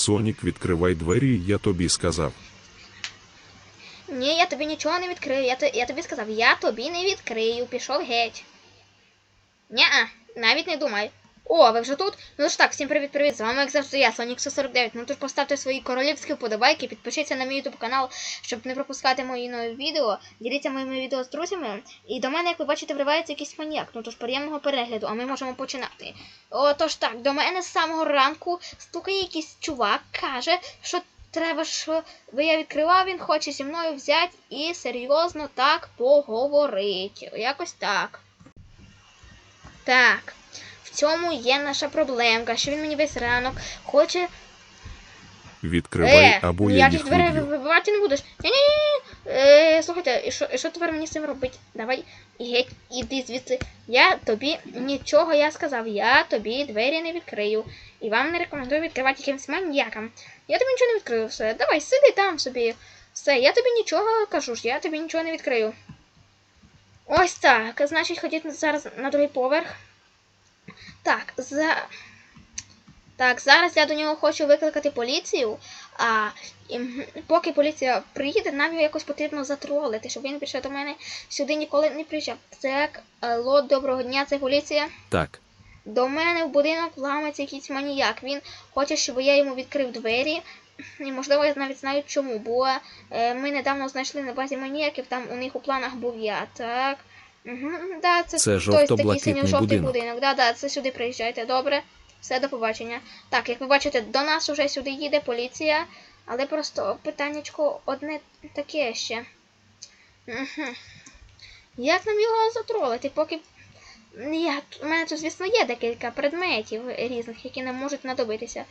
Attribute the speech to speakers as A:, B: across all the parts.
A: Сонік, відкривай двері, я тобі сказав.
B: Ні, я тобі нічого не відкрию. Я, я тобі сказав, я тобі не відкрию. Пішов геть. Ня, навіть не думай. О, ви вже тут? Ну ж так, всім привіт-привіт. З вами, як завжди, я, Сонік 149. Ну тож поставте свої королівські вподобайки, підпишіться на мій YouTube канал, щоб не пропускати мої нові відео. Діліться моїми відео з друзями. І до мене, як ви бачите, вривається якийсь маніяк. Ну тож приємного перегляду, а ми можемо починати. Отож так, до мене з самого ранку стукає якийсь чувак, каже, що треба, щоб я відкривав, він хоче зі мною взяти і серйозно так поговорити. Якось так. Так. В цьому є наша проблемка, що він мені весь ранок хоче.
A: Відкривай,
B: Е,
A: або я
B: ніяких
A: їх
B: дверей вибивати не будеш. Ні-ні-ні. Е, слухайте, і що, і що тепер мені з цим робити? Давай, геть, іди звідси. Я тобі нічого я сказав, я тобі двері не відкрию. І вам не рекомендую відкривати якимсь маньякам. Я тобі нічого не відкрию, все. Давай, сиди там собі. Все, я тобі нічого кажу ж, я тобі нічого не відкрию. Ось так. Значить, ходіть зараз на другий поверх. Так, за. Так, зараз я до нього хочу викликати поліцію. А ем, поки поліція приїде, нам його якось потрібно затролити, щоб він більше до мене сюди ніколи не приїжджав. Так, алло, доброго дня, це поліція.
A: Так,
B: До мене в будинок вламається якийсь маніяк. Він хоче, щоб я йому відкрив двері. І можливо, я навіть знаю чому, бо е, ми недавно знайшли на базі маніяків, там у них у планах був я. Так. Угу, да, це,
A: Це жовто-блакитний будинок.
B: будинок. Да, да, це сюди приїжджайте. Добре. Все, до побачення. Так, як ви бачите, до нас уже сюди їде поліція, але просто питаннячко одне таке ще. Угу. Як нам його затролити, поки. Я, у мене тут, звісно, є декілька предметів різних, які нам можуть знадобитися.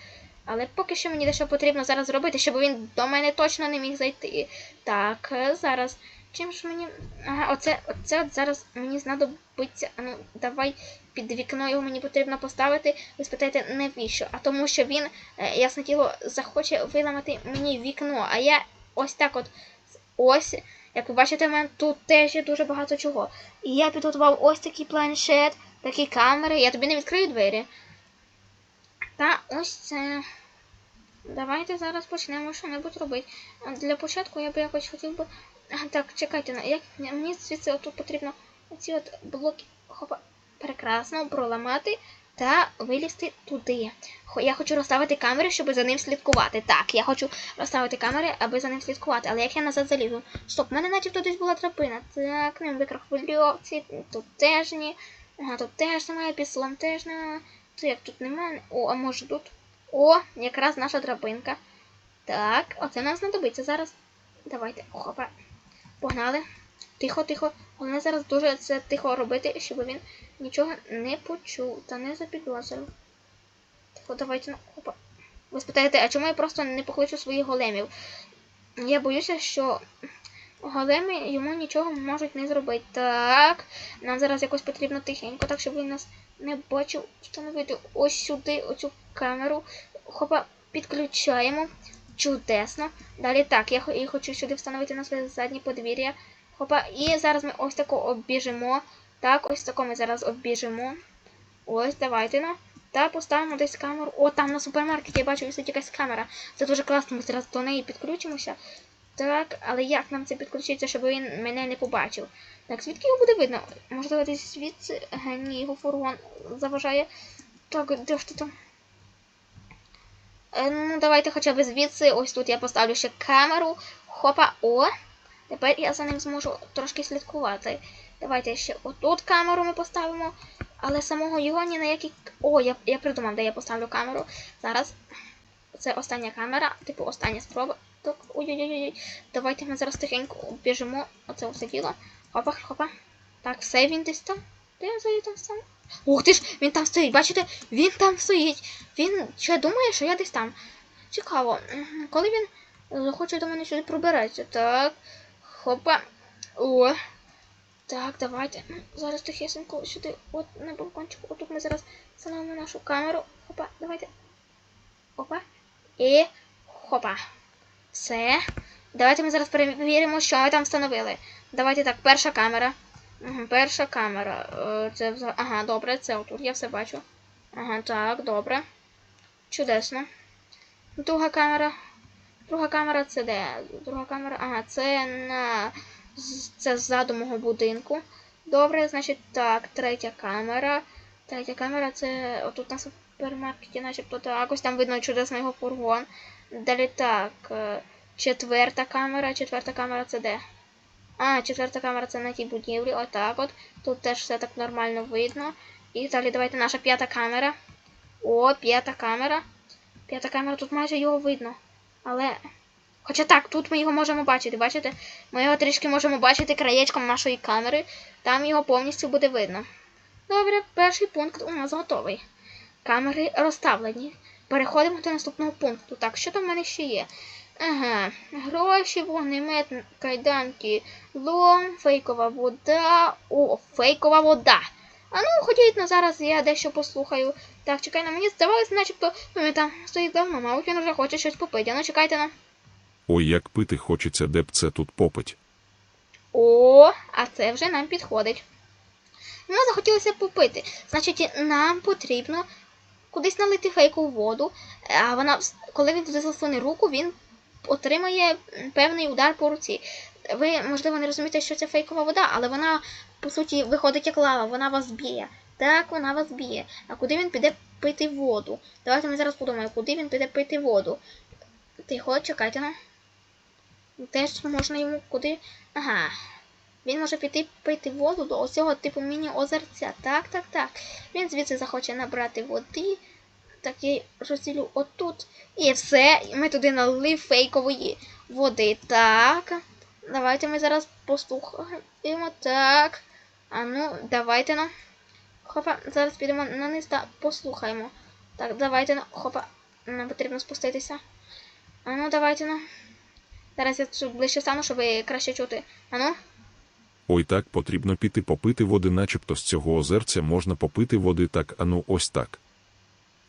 B: Але поки що мені дещо потрібно зараз зробити, щоб він до мене точно не міг зайти. Так, е, зараз. Чим ж мені. Ага, оце, оце от зараз мені знадобиться. А Ну, давай під вікно його мені потрібно поставити. Ви спитаєте, навіщо? А тому що він, е, ясне тіло, захоче виламати мені вікно. А я ось так от. Ось. Як ви бачите, в мене тут теж є дуже багато чого. І я підготував ось такий планшет, такі камери. Я тобі не відкрию двері. Та ось це. Давайте зараз почнемо що-небудь робити. Для початку я би якось хотів би. А, так, чекайте, на- як мені звідси отут потрібно оці от блоки хопа, прекрасно проламати та вилізти туди. Я хочу розставити камери, щоб за ним слідкувати. Так, я хочу розставити камери, аби за ним слідкувати. Але як я назад залізу? Стоп, в мене начебто десь була драбина. Так, не мікрохвильовці, тут теж ні. Ага, тут теж немає, під столом теж немає. Це як тут немає. О, а може тут? О, якраз наша драбинка. Так, оце нам знадобиться зараз. Давайте. Хопа. Погнали. Тихо, тихо. Головне зараз дуже це тихо робити, щоб він нічого не почув та не запідозрив. Тихо, давайте, хопа. Ви спитаєте, а чому я просто не покличу своїх големів? Я боюся, що големи йому нічого можуть не зробити. Так, нам зараз якось потрібно тихенько, так щоб він нас не бачив. Встановити ось сюди оцю камеру. Хопа, підключаємо. Чудесно. Далі так, я, хо- хочу сюди встановити на своє заднє подвір'я. Хопа, і зараз ми ось тако обіжимо. Так, ось тако ми зараз обіжимо. Ось, давайте ну. Та поставимо десь камеру. О, там на супермаркеті я бачу висить якась камера. Це дуже класно, ми зараз до неї підключимося. Так, але як нам це підключиться, щоб він мене не побачив? Так, звідки його буде видно? Можливо, десь звідси. Ні, його фургон заважає. Так, де ж ти там? Е, ну, давайте хоча б звідси. Ось тут я поставлю ще камеру. Хопа, о! Тепер я за ним зможу трошки слідкувати. Давайте ще отут камеру ми поставимо. Але самого його ні на який. О, я, я придумав, де я поставлю камеру. Зараз. Це остання камера, типу остання спроба. Так, ой-ой-ой. Давайте ми зараз тихенько біжимо. Оце все діло. Хопа, хопа. Так, все він десь там. Де я там сам? Ух ти ж, він там стоїть, бачите? Він там стоїть. Він ще думає, що я десь там. Цікаво, коли він захоче до мене сюди пробиратися. Так. Хопа. О. Так, давайте. Зараз тихесенько сюди, от на балкончику. Отут ми зараз встановимо нашу камеру. Хопа, давайте. Опа. І хопа. Все. Давайте ми зараз перевіримо, що ми там встановили. Давайте так, перша камера. Перша камера. Е, Це вза- Ага, добре, це отут, я все бачу. Ага, так, добре. Чудесно. Друга камера. Друга камера це де? Друга камера. Ага, це на. Це ззаду мого будинку. Добре, значить так, третя камера. Третя камера це отут на супермаркеті, начебто так. Ось там видно чудесно його фургон. Далі так. е, Четверта камера. Четверта камера це де? А, четверта камера це на тій будівлі. Отак от. Тут теж все так нормально видно. І далі давайте наша п'ята камера. О, п'ята камера. П'ята камера, тут майже його видно. Але. Хоча так, тут ми його можемо бачити. Бачите? Ми його трішки можемо бачити краєчком нашої камери. Там його повністю буде видно. Добре, перший пункт у нас готовий. Камери розставлені. Переходимо до наступного пункту. Так, що там в мене ще є? Ага, гроші, вогнемет, кайданки, лом, фейкова вода. О, фейкова вода. А ну, ходіть на зараз, я дещо послухаю. Так, чекай на мені здавалось, начебто, ну він там стоїть давно, мабуть, він вже хоче щось попити. А Ну, чекайте на.
A: Ой, як пити хочеться, де б це тут попить.
B: О, а це вже нам підходить. Йому захотілося попити. Значить, нам потрібно кудись налити фейкову воду. А вона, коли він засуне руку, він отримає певний удар по руці. Ви, можливо, не розумієте, що це фейкова вода, але вона, по суті, виходить як лава, вона вас б'є. Так, вона вас б'є. А куди він піде пити воду? Давайте ми зараз подумаємо, куди він піде пити воду. Тихо, чекайте на. Теж можна йому куди. Ага. Він може піти пити воду до оцього типу міні-озерця. Так, так, так. Він звідси захоче набрати води. Так я розділю отут. І все. Ми туди налили фейкової води. Так. Давайте ми зараз послухаємо. Так. А ну, давайте ну. Хопа, зараз підемо на низ та послухаємо. Так, давайте ну. Хопа. Нам потрібно спуститися. А ну, давайте ну. Зараз я тут ближче стану, щоб краще чути. А ну.
A: Ой, так потрібно піти попити води, начебто з цього озерця можна попити води так, ану ось так.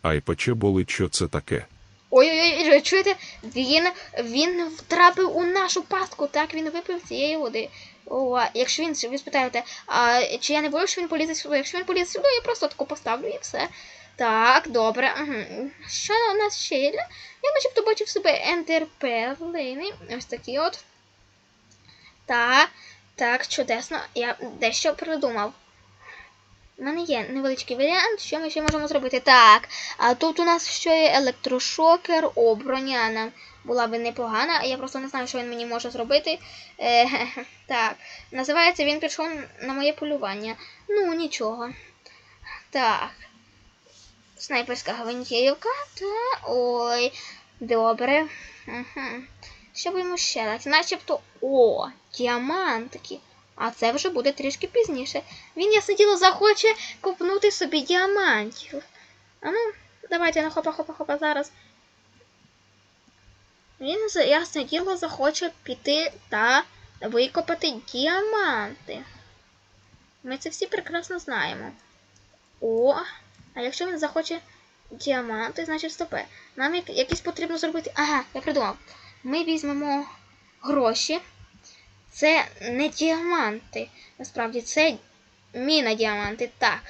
A: Ай пече болить, що це таке.
B: Ой-ой-ой, чуєте? Він, він втрапив у нашу пастку, так він випив цієї води. О, якщо він, ви спитаєте, а чи я не боюсь, що він полізе сюди? Якщо він полізе сюди, я просто таку поставлю і все. Так, добре. Що у нас ще є? Я начебто бачив себе ентерперлини. Ось такі от. Так, так, чудесно. Я дещо придумав. У мене є невеличкий варіант, що ми ще можемо зробити. Так, а тут у нас ще є електрошокер, о, броня була би непогана, а я просто не знаю, що він мені може зробити. Е, так, називається він пішов на моє полювання. Ну, нічого. Так. Снайперська гвинтівка. Та. Ой, добре. Угу. Що б йому ще дати? Начебто. О, діамантики. А це вже буде трішки пізніше. Він я сиділо захоче купнути собі діамантів. А ну, давайте на хопа-хопа-хопа зараз. Він ясне діло захоче піти та викопати діаманти. Ми це всі прекрасно знаємо. О, а якщо він захоче діаманти, значить стопе. Нам якісь потрібно зробити. Ага, я придумав. Ми візьмемо гроші. Це не діаманти. Насправді це міна-діаманти, так.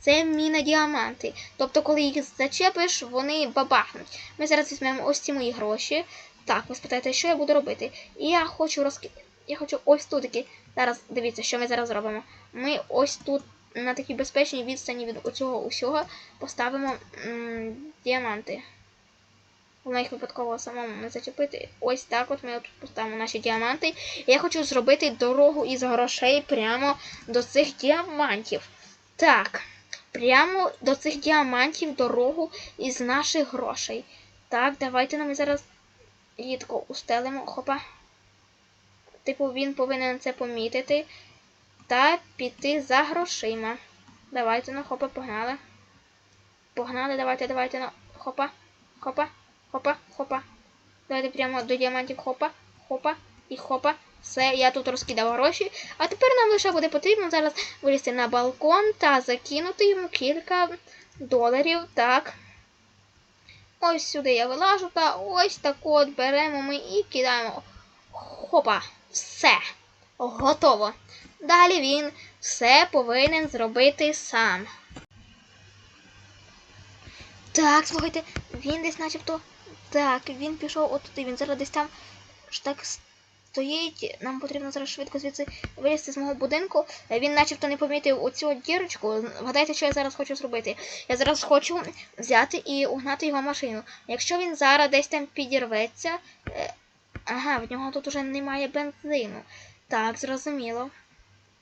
B: Це міна-діаманти. Тобто, коли їх зачепиш, вони бабахнуть. Ми зараз візьмемо ось ці мої гроші. Так, ви спитаєте, що я буду робити? І я хочу розки... Я хочу ось тут таки. Зараз дивіться, що ми зараз зробимо. Ми ось тут на такій безпечній відстані від оцього усього поставимо м- діаманти. Воно їх випадково самому не зачепити. Ось так от ми тут поставимо наші діаманти. Я хочу зробити дорогу із грошей прямо до цих діамантів. Так, прямо до цих діамантів дорогу із наших грошей. Так, давайте нам зараз тако устелимо. Хопа. Типу, він повинен це помітити. Та піти за грошима. Давайте, ну, хопа, погнали. Погнали, давайте, давайте, ну, хопа, хопа. Хопа, хопа. Давайте прямо до діамантів хопа, хопа і хопа. Все, я тут розкидав гроші. А тепер нам лише буде потрібно зараз вилізти на балкон та закинути йому кілька доларів. Так. Ось сюди я вилажу, та ось так от беремо ми і кидаємо. Хопа. Все. Готово. Далі він все повинен зробити сам. Так, слухайте, він десь начебто Так, він пішов отуди, він зараз десь там ж так стоїть. Нам потрібно зараз швидко звідси вилізти з мого будинку. Він начебто не помітив оцю дірочку. Вгадайте, що я зараз хочу зробити. Я зараз хочу взяти і угнати його машину. Якщо він зараз десь там підірветься. е, Ага, в нього тут уже немає бензину. Так, зрозуміло.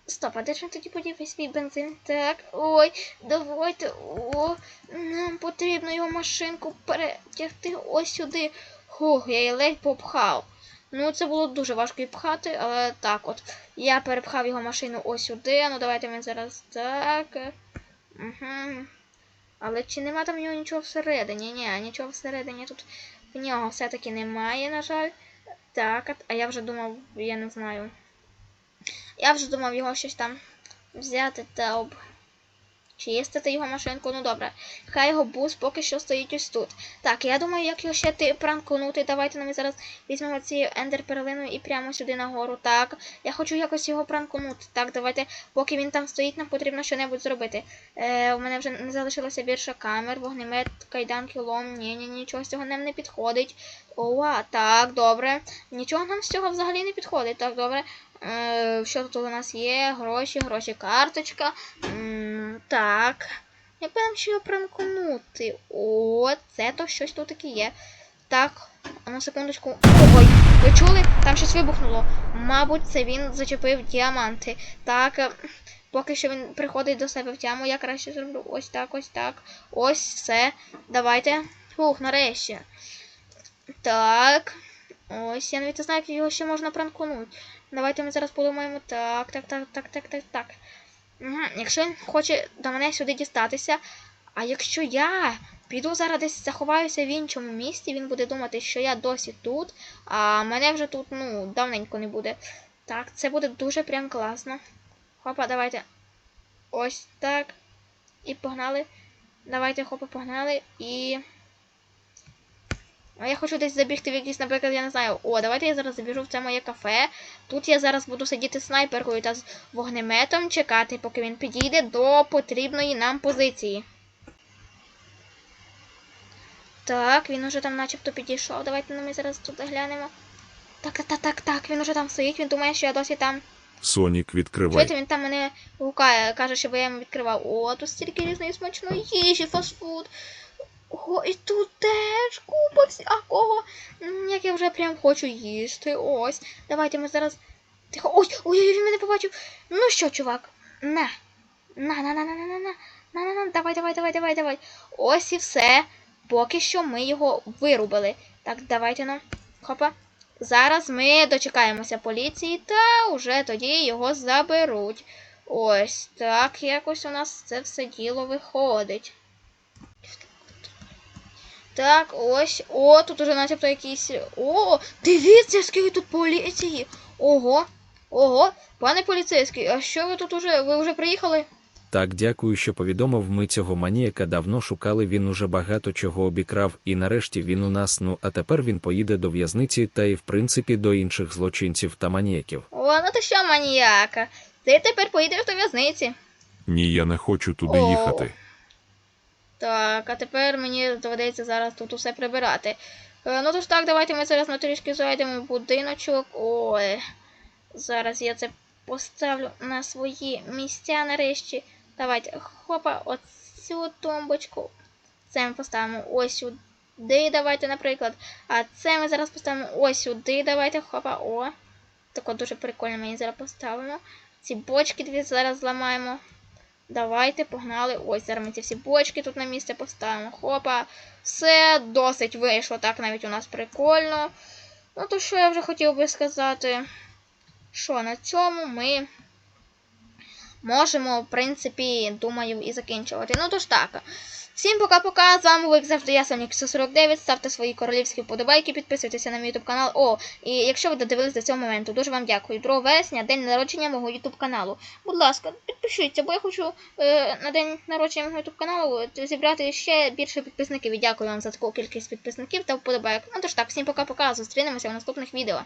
B: Стоп, а де тоді подів свій бензин? Так, ой, давайте. О, нам потрібно його машинку перетягти ось сюди. Хух, я її ледь попхав. Ну, це було дуже важко її пхати, але так от. Я перепхав його машину ось сюди. Ну давайте ми зараз так. Угу. Але чи нема там нього нічого всередині? Ні, нічого всередині тут в нього все-таки немає, на жаль. Так, а я вже думав, я не знаю. Я вже думав його щось там взяти та об. Чи Чистити його машинку, ну добре. Хай його бус поки що стоїть ось тут. Так, я думаю, як його ще ти пранкнути. Давайте нам зараз візьмемо ці ендерперлину і прямо сюди нагору. Так, я хочу якось його пранкнути. Так, давайте, поки він там стоїть, нам потрібно щось зробити. Е, у мене вже не залишилося більше камер, вогнемет, кайданки, лом. Ні, ні, нічого з цього нам не підходить. Ова, так, добре. Нічого нам з цього взагалі не підходить. Так, добре. Е, що тут у нас є? Гроші, гроші, карточка. Так. Як би нам ще його пранкнути? О, це то щось тут таке є. Так, а секундочку. Ой, ви чули? Там щось вибухнуло. Мабуть, це він зачепив діаманти. Так, е, поки що він приходить до себе в тяму, я краще зроблю ось так, ось так. Ось все. Давайте. Фух, нарешті. Так. Ось, я навіть не знаю, як його ще можна пранкнути. Давайте ми зараз подумаємо. Так, так, так, так, так, так, так. Угу. Якщо він хоче до мене сюди дістатися, а якщо я піду зараз десь заховаюся в іншому місці, він буде думати, що я досі тут, а мене вже тут, ну, давненько не буде. Так, це буде дуже прям класно. Хопа, давайте. Ось так. І погнали. Давайте, хопа, погнали. І. А я хочу десь забігти в якийсь, наприклад, я не знаю. О, давайте я зараз забіжу в це моє кафе. Тут я зараз буду сидіти снайперкою та з вогнеметом, чекати, поки він підійде до потрібної нам позиції. Так, він уже там начебто підійшов. Давайте ну, ми зараз тут глянемо. Так, так, так, так, він уже там стоїть, він думає, що я досі там.
A: Сонік, відкривай.
B: Чуєте, він там мене гукає, каже, щоб я йому відкривав. О, тут стільки різної смачної їжі, фастфуд. Ого, і тут теж купа кого. Як я вже прям хочу їсти. Ось. Давайте ми зараз. Тихо. ось, ой, він мене побачив. Ну що, чувак? На. На, на, на, на, на, на, на. На, на, на, давай, давай, давай, давай, давай. Ось і все. Поки що ми його вирубили. Так, давайте ну. Хопа. Зараз ми дочекаємося поліції та вже тоді його заберуть. Ось так якось у нас це все діло виходить. Так, ось. О, тут уже начебто якісь. О, дивіться, скільки тут поліції. Ого. Ого, пане поліцейський, а що ви тут уже? Ви вже приїхали?
C: Так, дякую, що повідомив. Ми цього маніяка давно шукали. Він уже багато чого обікрав, і нарешті він у нас. Ну а тепер він поїде до в'язниці та й в принципі до інших злочинців та маніяків.
B: О, ну ти що, маніяка? Ти тепер поїдеш до в'язниці.
A: Ні, я не хочу туди
B: О.
A: їхати.
B: Так, а тепер мені доведеться зараз тут усе прибирати. Е, ну тож так, давайте ми зараз на трішки зайдемо в будиночок. Ой. Зараз я це поставлю на свої місця нарешті. Давайте, хопа, оцю тумбочку. Це ми поставимо ось сюди, давайте, наприклад. А це ми зараз поставимо ось сюди, давайте, хопа, о. Так от дуже прикольно мені зараз поставимо. Ці бочки дві зараз зламаємо. Давайте, погнали. Ось зараз ми ці всі бочки тут на місце поставимо. Хопа. Все досить вийшло. Так навіть у нас прикольно. Ну, то що я вже хотів би сказати? Що на цьому ми можемо, в принципі, думаю, і закінчувати. Ну, то ж так. Всім пока-пока. З вами, як завжди, я Сонік 149. Ставте свої королівські вподобайки, підписуйтеся на мій YouTube канал. О, і якщо ви додивились до цього моменту, дуже вам дякую. 2 вересня, день народження мого YouTube каналу. Будь ласка, підпишіться, бо я хочу е, на день народження мого YouTube каналу зібрати ще більше підписників. І дякую вам за таку кількість підписників та вподобайок. Ну тож так, всім пока-пока. Зустрінемося в наступних відео.